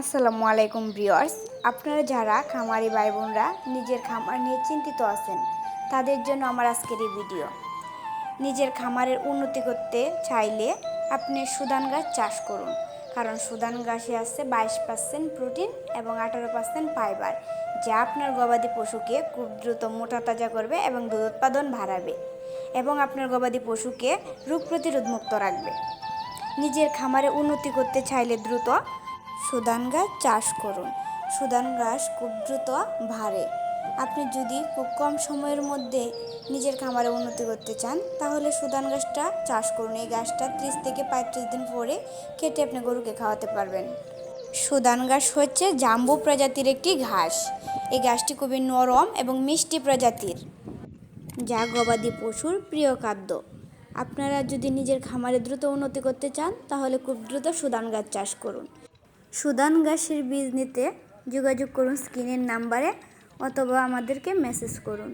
আসসালামু আলাইকুম ব্রিয়ার্স আপনারা যারা খামারি ভাই বোনরা নিজের খামার নিয়ে চিন্তিত আছেন, তাদের জন্য আমার আজকের এই ভিডিও। নিজের খামারের উন্নতি করতে চাইলে আপনি সুদান গাছ চাষ করুন, কারণ সুদান গাছে আছে বাইশ পার্সেন্ট প্রোটিন এবং আঠারো পার্সেন্ট ফাইবার, যা আপনার গবাদি পশুকে খুব দ্রুত মোটা তাজা করবে এবং দুধ উৎপাদন বাড়াবে এবং আপনার গবাদি পশুকে রোগ প্রতিরোধ মুক্ত রাখবে। নিজের খামারে উন্নতি করতে চাইলে দ্রুত সুদান গাছ চাষ করুন। সুদান গাছ খুব দ্রুত ভারে। আপনি যদি খুব কম সময়ের মধ্যে নিজের খামারে উন্নতি করতে চান, তাহলে সুদান গাছটা চাষ করুন। এই গাছটা ত্রিশ থেকে পঁয়ত্রিশ দিন পরে কেটে আপনি গরুকে খাওয়াতে পারবেন। সুদান ঘাস হচ্ছে জাম্বু প্রজাতির একটি ঘাস। এই গাছটি খুবই নরম এবং মিষ্টি প্রজাতির, যা গবাদি পশুর প্রিয় খাদ্য। আপনারা যদি নিজের খামারে দ্রুত উন্নতি করতে চান, তাহলে খুব দ্রুত সুদান গাছ চাষ করুন। সুদান গাছের বীজ নিতে যোগাযোগ করুন স্ক্রিনের নাম্বারে অথবা আমাদেরকে মেসেজ করুন।